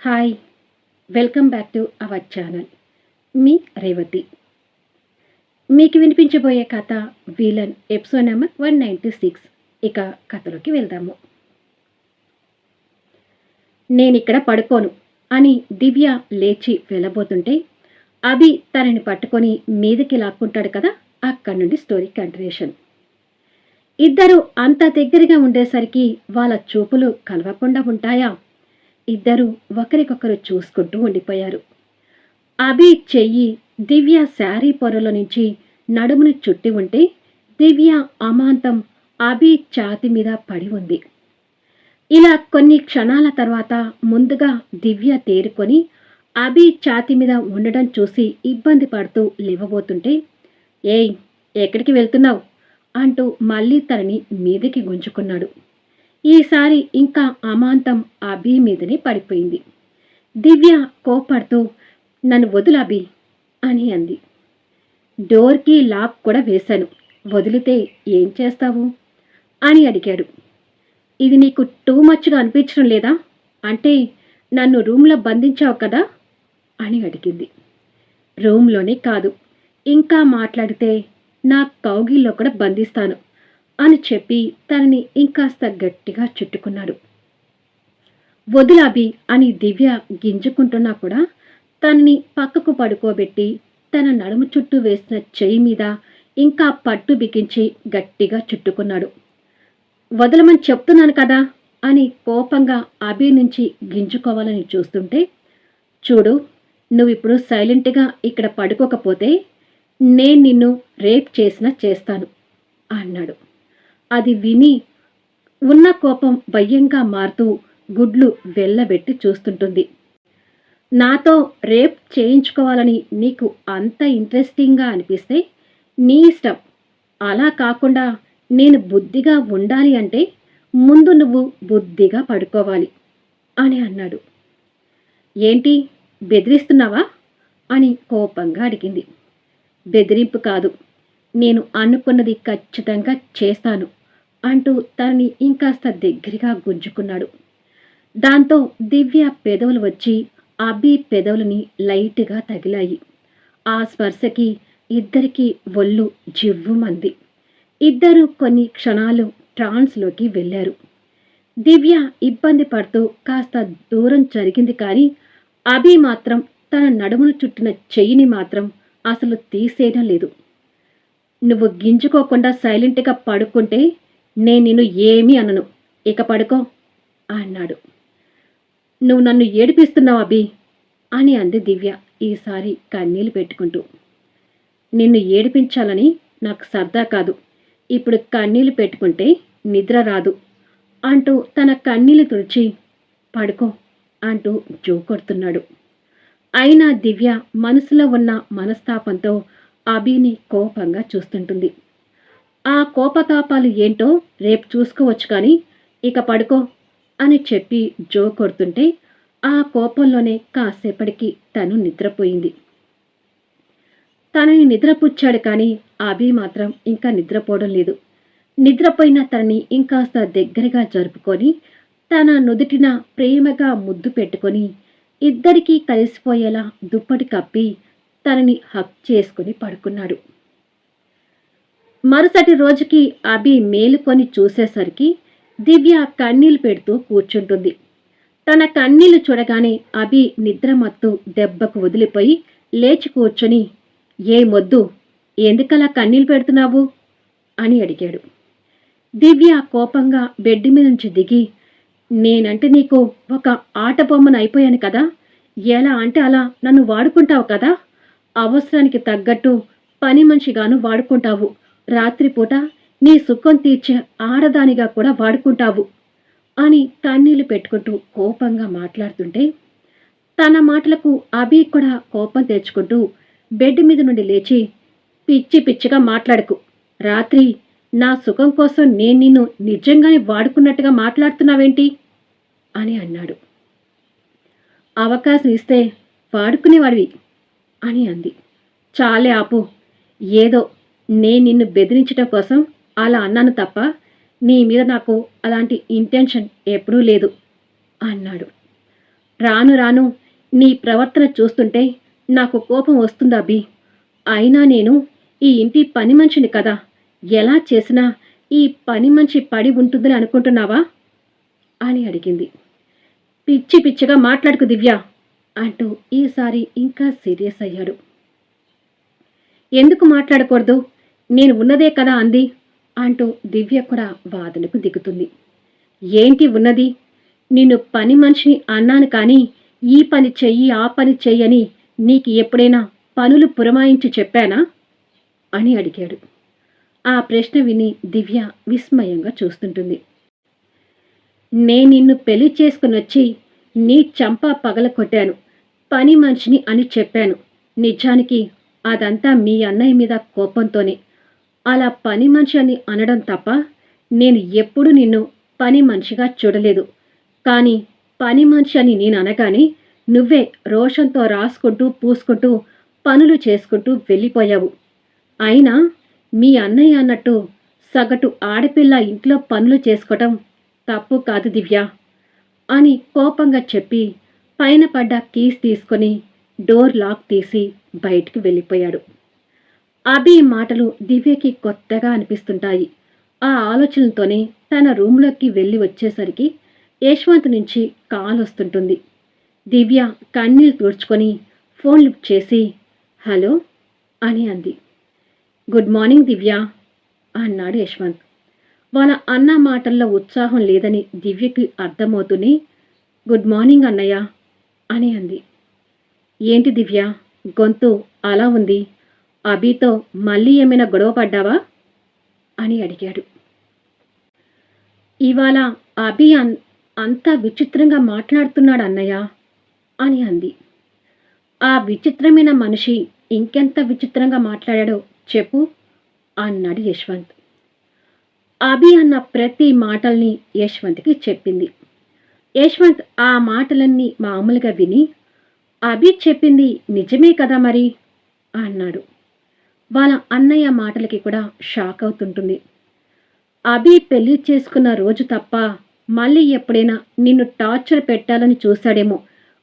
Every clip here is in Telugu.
Hi welcome back to our channel. మీ రేవతి. మీకు వినిపించబోయే కథ villain episode number one ninety six. ఇక కథలోకి వెళ్దాము. నేను ఇక్కడ పడుకోను అని దివ్య లేచి వెళ్ళబోతుంటే అభి తనని పట్టుకొని మీదకి లాక్కుంటాడు కదా అక్కడి నుండి స్టోరీ కంటిన్యూషన్. ఇద్దరు అంత దగ్గరగా ఉండేసరికి వాళ్ళ చూపులు కలవకుండా ఉంటాయా? ఇద్దరూ ఒకరికొకరు చూసుకుంటూ ఉండిపోయారు. అభి చెయ్యి దివ్య శారీ పొరలో నుంచి నడుమును చుట్టి ఉంటే దివ్య అమాంతం అభి ఛాతి మీద పడి ఉంది. ఇలా కొన్ని క్షణాల తర్వాత ముందుగా దివ్య తేరుకొని అభి ఛాతి మీద ఉండడం చూసి ఇబ్బంది పడుతూ లేవబోతుంటే ఏయ్ ఎక్కడికి వెళ్తున్నావు? అంటూ మళ్ళీ తనని మీదకి గుంజుకున్నాడు. ఈసారి ఇంకా అమాంతం అభి మీదనే పడిపోయింది. దివ్య కోపడుతూ నన్ను వదులు అభి అని అంది. డోర్కి లాక్ కూడా వేశాను. వదిలితే ఏం చేస్తావు? అని అడిగాడు. ఇది నీకు టూ మచ్గా అనిపించడం లేదా? అంటే నన్ను రూమ్లో బంధించావు కదా? అని అడిగింది. రూమ్లోనే కాదు. ఇంకా మాట్లాడితే నా కౌగిల్లో కూడా బంధిస్తాను. అని చెప్పి తనని ఇంకాస్త గట్టిగా చుట్టుకున్నాడు. వదిలాబి అని దివ్య గింజుకుంటున్నా కూడా తనని పక్కకు పడుకోబెట్టి తన నడుము చుట్టూ వేసిన చెయ్యి మీద ఇంకా పట్టు బిగించి గట్టిగా చుట్టుకున్నాడు. వదలమని చెప్తున్నాను కదా అని కోపంగా అభి నుంచి గింజుకోవాలని చూస్తుంటే చూడు నువ్విప్పుడు సైలెంట్గా ఇక్కడ పడుకోకపోతే నేను నిన్ను రేప్ చేసినా చేస్తాను అన్నాడు. అది విని ఉన్న కోపం భయంగా మారుతూ గుడ్లు వెళ్ళబెట్టి చూస్తుంటుంది. నాతో రేప్ చేయించుకోవాలని నీకు అంత ఇంట్రెస్టింగ్గా అనిపిస్తే నీ ఇష్టం. అలా కాకుండా నేను బుద్ధిగా ఉండాలి అంటే ముందు నువ్వు బుద్ధిగా పడుకోవాలి అని అన్నాడు. ఏంటి బెదిరిస్తున్నావా? అని కోపంగా అడిగింది. బెదిరింపు కాదు. నేను అనుకున్నది ఖచ్చితంగా చేస్తాను. అంటూ తనని ఇంకాస్త దగ్గరగా గుంజుకున్నాడు. దాంతో దివ్య పెదవులు వచ్చి అభి పెదవులని లైట్గా తగిలాయి. ఆ స్పర్శకి ఇద్దరికి ఒళ్ళు జివ్వుమంది. ఇద్దరు కొన్ని క్షణాలు ట్రాన్స్లోకి వెళ్ళారు. దివ్య ఇబ్బంది పడుతూ కాస్త దూరం జరిగింది కానీ అభి మాత్రం తన నడుమును చుట్టిన చెయ్యిని మాత్రం అసలు తీసేయడం లేదు. నువ్వు గింజుకోకుండా సైలెంట్గా పడుకుంటే నేను నిన్ను ఏమీ అనను. ఇక పడుకో అన్నాడు. నువ్వు నన్ను ఏడిపిస్తున్నావు అభి అని అంది దివ్య ఈసారి కన్నీళ్ళు పెట్టుకుంటూ. నిన్ను ఏడిపించాలని నాకు సరదా కాదు. ఇప్పుడు కన్నీళ్ళు పెట్టుకుంటే నిద్ర రాదు అంటూ తన కన్నీళ్ళు తుడిచి పడుకో అంటూ జోకొడుతున్నాడు అయినా దివ్య మనసులో ఉన్న మనస్తాపంతో అభిని కోపంగా చూస్తుంటుంది. ఆ కోపతాపాలు ఏంటో రేపు చూసుకోవచ్చు కానీ ఇక పడుకో అని చెప్పి జో కొడుతుంటే ఆ కోపంలోనే కాసేపటికి తను నిద్రపోయింది. తనని నిద్రపుచ్చాడు కానీ అభి మాత్రం ఇంకా నిద్రపోవడం లేదు. నిద్రపోయిన తనని ఇంకాస్త దగ్గరగా జరుపుకొని తన నుదుటిన ప్రేమగా ముద్దు పెట్టుకొని ఇద్దరికీ కలిసిపోయేలా దుప్పటి కప్పి తనని హక్ చేసుకుని పడుకున్నాడు. మరుసటి రోజుకి అభి మేలుకొని చూసేసరికి దివ్య కన్నీళ్ళు పెడుతూ కూర్చుంటుంది. తన కన్నీళ్ళు చూడగానే అభి నిద్రమత్తు దెబ్బకు వదిలిపోయి లేచి కూర్చొని ఏ మొద్దు ఎందుకలా కన్నీళ్ళు పెడుతున్నావు? అని అడిగాడు. దివ్య కోపంగా బెడ్ మీద నుంచి దిగి నేనంటే నీకు ఒక ఆట బొమ్మను అయిపోయాను కదా ఎలా అంటే అలా నన్ను వాడుకుంటావు కదా? అవసరానికి తగ్గట్టు పని మనిషిగాను వాడుకుంటావు. రాత్రిపూట నీ సుఖం తీర్చే ఆడదానిగా కూడా వాడుకుంటావు అని కన్నీళ్ళు పెట్టుకుంటూ కోపంగా మాట్లాడుతుంటే తన మాటలకు అభి కూడా కోపం తెచ్చుకుంటూ బెడ్ మీద నుండి లేచి పిచ్చి పిచ్చిగా మాట్లాడకు. రాత్రి నా సుఖం కోసం నేను నిన్ను నిజంగానే వాడుకున్నట్టుగా మాట్లాడుతున్నావేంటి? అని అన్నాడు. అవకాశం ఇస్తే వాడుకునేవాడివి అని అంది. చాలే ఆపు ఏదో నేను నిన్ను బెదిరించడం కోసం అలా అన్నాను తప్ప నీ మీద నాకు అలాంటి ఇంటెన్షన్ ఎప్పుడూ లేదు అన్నాడు. రాను రాను నీ ప్రవర్తన చూస్తుంటే నాకు కోపం వస్తుందా బి అయినా నేను ఈ ఇంటి పని మనిషిని కదా ఎలా చేసినా ఈ పని మనిషి పడి ఉంటుందని అనుకుంటున్నావా? అని అడిగింది. పిచ్చి పిచ్చిగా మాట్లాడుకు దివ్య అంటూ ఈసారి ఇంకా సీరియస్ అయ్యాడు. ఎందుకు మాట్లాడకూడదు? నేను ఉన్నదే కదా అంది అంటూ దివ్య కూడా వాదనకు దిగుతుంది. ఏంటి ఉన్నది? నిన్ను పని మనిషిని అన్నాను కానీ ఈ పని చెయ్యి ఆ పని చెయ్యని నీకు ఎప్పుడైనా పనులు పురమాయించి చెప్పానా? అని అడిగాడు. ఆ ప్రశ్న విని దివ్య విస్మయంగా చూస్తుంటుంది. నే నిన్ను పెళ్ళి చేసుకుని వచ్చి నీ చంప పగల కొట్టాను. పని మనిషిని అని చెప్పాను. నిజానికి అదంతా మీ అన్నయ్య మీద కోపంతోనే. అలా పని మనిషి అని అనడం తప్ప నేను ఎప్పుడు నిన్ను పని మనిషిగా చూడలేదు. కానీ పని మనిషి అని నేను అనగానే నువ్వే రోషంతో రాసుకుంటూ పూసుకుంటూ పనులు చేసుకుంటూ వెళ్ళిపోయావు. అయినా మీ అన్నయ్య అన్నట్టు సగటు ఆడపిల్ల ఇంట్లో పనులు చేసుకోవటం తప్పు కాదు దివ్య అని కోపంగా చెప్పి పైన పడ్డ కీస్ తీసుకొని డోర్ లాక్ తీసి బయటికి వెళ్ళిపోయాడు. అభి మాటలు దివ్యకి కొత్తగా అనిపిస్తుంటాయి. ఆ ఆలోచనతోనే తన రూమ్లోకి వెళ్ళి వచ్చేసరికి యశ్వంత్ నుంచి కాల్ వస్తుంటుంది. దివ్య కన్నీళ్ళు తుడుచుకొని ఫోన్ లిఫ్ట్ చేసి హలో అని అంది. గుడ్ మార్నింగ్ దివ్య అన్నాడు యశ్వంత్. వాళ్ళ అన్న మాటల్లో ఉత్సాహం లేదని దివ్యకి అర్థమవుతూనే గుడ్ మార్నింగ్ అన్నయ్య అని అంది. ఏంటి దివ్య? గొంతు అలా ఉంది? అభితో మళ్ళీ ఏమైనా గొడవ పడ్డావా? అని అడిగాడు. ఇవాళ అభి అన్ అంత విచిత్రంగా మాట్లాడుతున్నాడు అన్నయ్య అని అంది. ఆ విచిత్రమైన మనిషి ఇంకెంత విచిత్రంగా మాట్లాడాడో చెప్పు అన్నాడు యశ్వంత్. అభి అన్న ప్రతి మాటల్ని యశ్వంత్కి చెప్పింది. యశ్వంత్ ఆ మాటలన్నీ మామూలుగా విని అభి చెప్పింది నిజమే కదా మరి అన్నాడు. వాళ్ళ అన్నయ్య మాటలకి కూడా షాక్ అవుతుంటుంది. అభి పెళ్ళి చేసుకున్న రోజు తప్ప మళ్ళీ ఎప్పుడైనా నిన్ను టార్చర్ పెట్టాలని చూశాడేమో.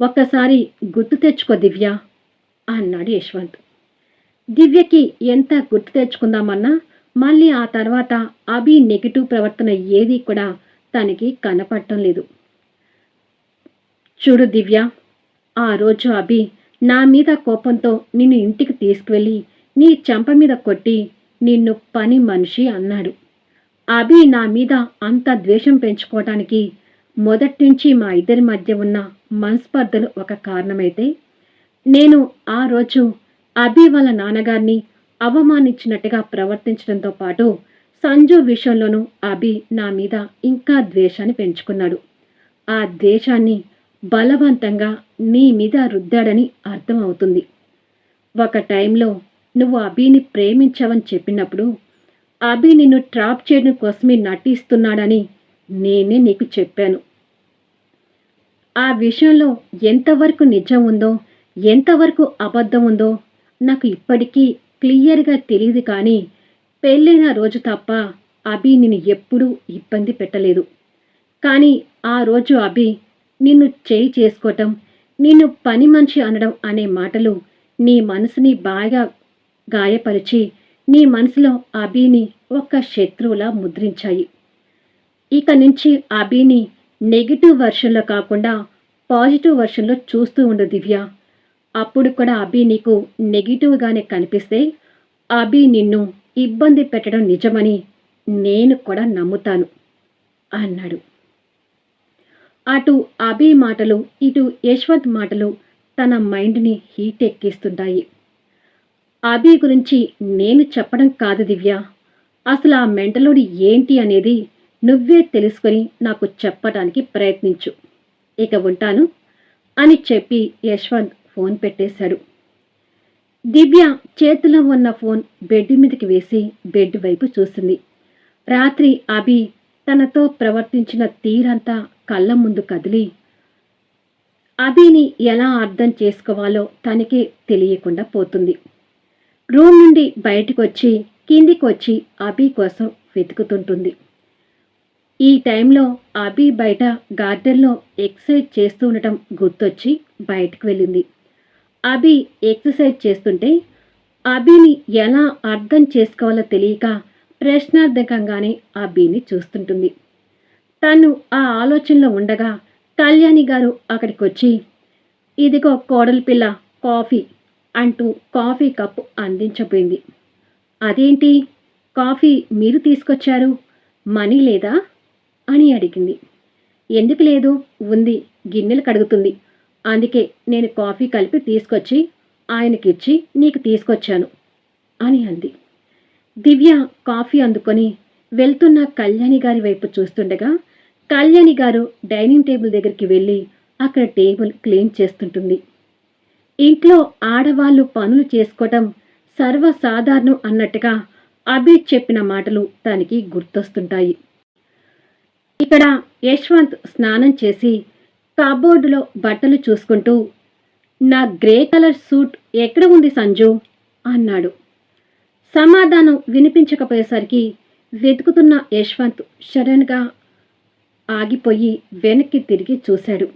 ఒక్కసారి గుర్తు తెచ్చుకో దివ్య అన్నాడు యశ్వంత్. దివ్యకి ఎంత గుర్తు తెచ్చుకుందామన్నా మళ్ళీ ఆ తర్వాత అభి నెగిటివ్ ప్రవర్తన ఏది కూడా తనకి కనపడటం లేదు. చూడు దివ్య ఆ రోజు అభి నా మీద కోపంతో నిన్ను ఇంటికి తీసుకువెళ్ళి నీ చెంప మీద కొట్టి నిన్ను పని మనిషి అన్నాడు. అభి నా మీద అంత ద్వేషం పెంచుకోవటానికి మొదటి నుంచి మా ఇద్దరి మధ్య ఉన్న మనస్పర్ధలు ఒక కారణమైతే నేను ఆ రోజు అభి వాళ్ళ నాన్నగారిని అవమానించినట్టుగా ప్రవర్తించడంతో పాటు సంజు విషయంలోనూ అభి నా మీద ఇంకా ద్వేషాన్ని పెంచుకున్నాడు. ఆ ద్వేషాన్ని బలవంతంగా నీ మీద రుద్దాడని అర్థమవుతుంది. ఒక టైంలో నువ్వు అభిని ప్రేమించావని చెప్పినప్పుడు అభి నిన్ను ట్రాప్ చేయడం కోసమే నటిస్తున్నాడని నేనే నీకు చెప్పాను. ఆ విషయంలో ఎంతవరకు నిజం ఉందో ఎంతవరకు అబద్ధం ఉందో నాకు ఇప్పటికీ క్లియర్గా తెలియదు కానీ పెళ్ళైన రోజు తప్ప అభి నిన్ను ఎప్పుడూ ఇబ్బంది పెట్టలేదు. కానీ ఆ రోజు అభి నిన్ను చేయి చేసుకోవటం నిన్ను పని మనిషి అనడం అనే మాటలు నీ మనసుని బాగా గాయపరిచి నీ మనసులో అభిని ఒక శత్రువులా ముద్రించాయి. ఇక నుంచి అభిని నెగిటివ్ వర్షన్లో కాకుండా పాజిటివ్ వర్షన్లో చూస్తూ ఉండు దివ్య. అప్పుడు కూడా అభి నీకు నెగిటివ్గానే కనిపిస్తే అభి నిన్ను ఇబ్బంది పెట్టడం నిజమని నేను కూడా నమ్ముతాను అన్నాడు. అటు అభి మాటలు ఇటు యశ్వంత్ మాటలు తన మైండ్ని హీట్ ఎక్కిస్తుంటాయి అభి గురించి నేను చెప్పడం కాదు దివ్య. అసలు ఆ మెంటలోడి ఏంటి అనేది నువ్వే తెలుసుకొని నాకు చెప్పడానికి ప్రయత్నించు. ఇక ఉంటాను అని చెప్పి యశ్వంత్ ఫోన్ పెట్టేశాడు. దివ్య చేతిలో ఉన్న ఫోన్ బెడ్ మీదకి వేసి బెడ్ వైపు చూసింది. రాత్రి అభి తనతో ప్రవర్తించిన తీరంతా కళ్ళ ముందు కదిలి అభిని ఎలా అర్థం చేసుకోవాలో తనకే తెలియకుండా పోతుంది. రూమ్ నుండి బయటకు వచ్చి కిందికి వచ్చి అభి కోసం వెతుకుతుంటుంది. ఈ టైంలో అభి బయట గార్డెన్లో ఎక్సర్సైజ్ చేస్తూ ఉండటం గుర్తొచ్చి బయటకు వెళ్ళింది. అభి ఎక్సర్సైజ్ చేస్తుంటే అభిని ఎలా అర్థం చేసుకోవాలో తెలియక ప్రశ్నార్థకంగానే అభిని చూస్తుంటుంది. తను ఆ ఆలోచనలో ఉండగా కళ్యాణి గారు అక్కడికి వచ్చి ఇదిగో కోడలి పిల్ల కాఫీ అంటూ కాఫీ కప్ అందించబోయింది. అదేంటి? కాఫీ మీరు తీసుకొచ్చారు? మనీ లేదా అని అడిగింది. ఎందుకు లేదు? ఉంది. గిన్నెలు కడుగుతుంది. అందుకే నేను కాఫీ కలిపి తీసుకొచ్చి ఆయనకిచ్చి నీకు తీసుకొచ్చాను అని అంది. దివ్య కాఫీ అందుకొని వెళ్తున్న కళ్యాణి గారి వైపు చూస్తుండగా కళ్యాణి గారు డైనింగ్ టేబుల్ దగ్గరికి వెళ్ళి అక్కడ టేబుల్ క్లీన్ చేస్తుంటుంది. ఇంట్లో ఆడవాళ్ళు పనులు చేసుకోవటం సర్వసాధారణం అన్నట్టుగా అభి చెప్పిన మాటలు తనకి గుర్తొస్తుంటాయి. ఇక్కడ యశ్వంత్ స్నానం చేసి కబోర్డులో బట్టలు చూసుకుంటూ నా గ్రే కలర్ సూట్ ఎక్కడ ఉంది సంజు? అన్నాడు. సమాధానం వినిపించకపోయేసరికి వెతుకుతున్న యశ్వంత్ షడన్గా ఆగిపోయి వెనక్కి తిరిగి చూశాడు.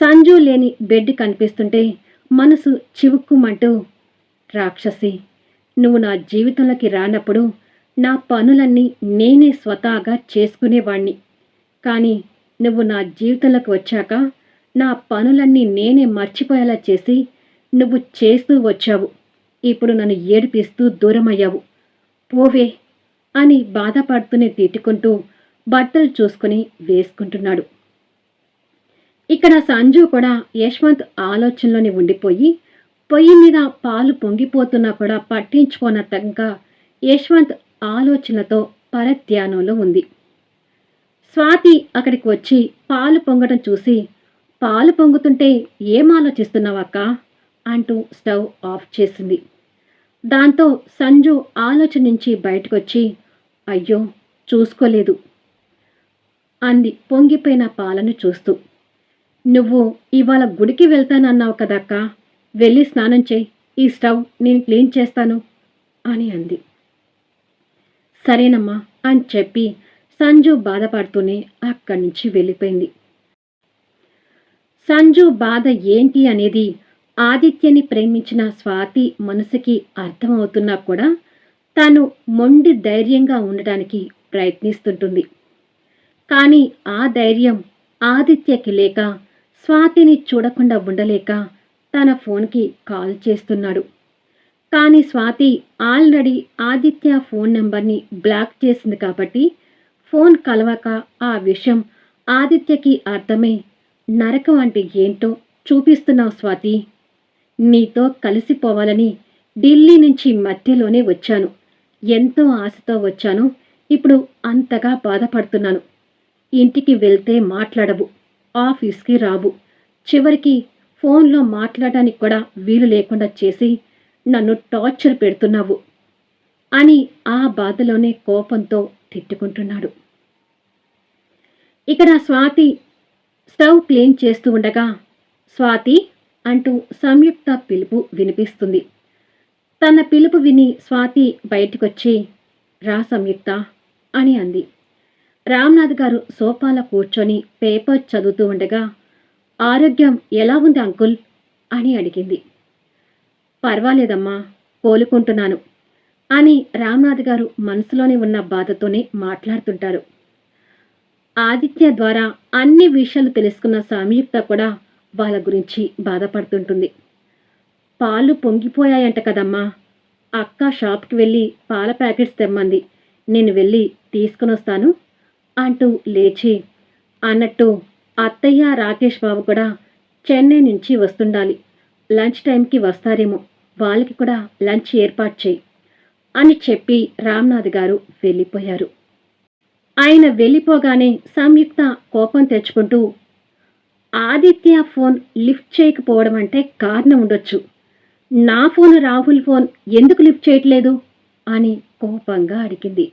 సంజు లేని బెడ్ కనిపిస్తుంటే మనసు చివుక్కుమంటూ రాక్షసి నువ్వు నా జీవితంలోకి రానప్పుడు నా పనులన్నీ నేనే స్వతహాగా చేసుకునేవాణ్ణి. కానీ నువ్వు నా జీవితంలోకి వచ్చాక నా పనులన్నీ నేనే మర్చిపోయేలా చేసి నువ్వు చేస్తూ వచ్చావు. ఇప్పుడు నన్ను ఏడిపిస్తూ దూరమయ్యావు. పోవే అని బాధపడుతూనే తిట్టుకుంటూ బట్టలు చూసుకుని వేసుకుంటున్నాడు. ఇక్కడ సంజు కూడా యశ్వంత్ ఆలోచనలోనే ఉండిపోయి పొయ్యి మీద పాలు పొంగిపోతున్నా కూడా పట్టించుకోనట్టంగా యశ్వంత్ ఆలోచనతో పరధ్యానంలో ఉంది. స్వాతి అక్కడికి వచ్చి పాలు పొంగటం చూసి పాలు పొంగుతుంటే ఏం ఆలోచిస్తున్నావక్క? అంటూ స్టవ్ ఆఫ్ చేసింది. దాంతో సంజు ఆలోచన నుంచి బయటకొచ్చి అయ్యో చూసుకోలేదు అంది పొంగిపోయిన పాలను చూస్తూ. నువ్వు ఇవాళ గుడికి వెళ్తానన్నావు కదక్క. వెళ్ళి స్నానం చేయి. ఈ స్టవ్ నేను క్లీన్ చేస్తాను అని అంది. సరేనమ్మా అని చెప్పి సంజు బాధపడుతూనే అక్కడి నుంచి వెళ్ళిపోయింది. సంజు బాధ ఏంటి అనేది ఆదిత్యని ప్రేమించిన స్వాతి మనసుకి అర్థమవుతున్నా కూడా తను మొండి ధైర్యంగా ఉండటానికి ప్రయత్నిస్తుంటుంది. కానీ ఆ ధైర్యం ఆదిత్యకి లేక స్వాతిని చూడకుండా ఉండలేక తన ఫోన్కి కాల్ చేస్తున్నాడు. కానీ స్వాతి ఆల్రెడీ ఆదిత్య ఫోన్ నెంబర్ని బ్లాక్ చేసింది కాబట్టి ఫోన్ కలవక ఆ విషయం ఆదిత్యకి అర్థమై నరకం అంటే ఏంటో చూపిస్తున్నావు స్వాతి. నీతో కలిసిపోవాలని ఢిల్లీ నుంచి మధ్యలోనే వచ్చాను. ఎంతో ఆశతో వచ్చాను. ఇప్పుడు అంతగా బాధపడుతున్నాను. ఇంటికి వెళ్తే మాట్లాడవు. ఆఫీస్కి రావు చివరికి ఫోన్లో మాట్లాడడానికి కూడా వీలు లేకుండా చేసి నన్ను టార్చర్ పెడుతున్నావు అని ఆ బాధలోనే కోపంతో తిట్టుకుంటున్నాడు. ఇక్కడ స్వాతి స్టవ్ క్లీన్ చేస్తూ ఉండగా స్వాతి అంటూ సంయుక్త పిలుపు వినిపిస్తుంది. తన పిలుపు విని స్వాతి బయటకొచ్చి రా సంయుక్త అని అంది. రామ్నాథ్ గారు సోఫాలో కూర్చొని పేపర్ చదువుతూ ఉండగా ఆరోగ్యం ఎలా ఉంది అంకుల్? అని అడిగింది. పర్వాలేదమ్మా కోలుకుంటున్నాను అని రామ్నాథ్ గారు మనసులోనే ఉన్న బాధతోనే మాట్లాడుతుంటారు. ఆదిత్య ద్వారా అన్ని విషయాలు తెలుసుకున్న సంయుక్త కూడా వాళ్ళ గురించి బాధపడుతుంటుంది. పాలు పొంగిపోయాయంట కదమ్మా అక్క షాప్కి వెళ్ళి పాల ప్యాకెట్స్ తెమ్మంది నేను వెళ్ళి తీసుకుని వస్తాను అంటూ లేచి అన్నట్టు అత్తయ్య రాకేష్ బాబు కూడా చెన్నై నుంచి వస్తుండాలి. లంచ్ టైంకి వస్తారేమో వాళ్ళకి కూడా లంచ్ ఏర్పాటు చేయి అని చెప్పి రామ్నాథ్ గారు వెళ్ళిపోయారు. ఆయన వెళ్ళిపోగానే సంయుక్త కోపం తెచ్చుకుంటూ ఆదిత్య ఫోన్ లిఫ్ట్ చేయకపోవడం అంటే కారణం ఉండొచ్చు. నా ఫోన్ రాహుల్ ఫోన్ ఎందుకు లిఫ్ట్ చేయట్లేదు? అని కోపంగా అడిగింది.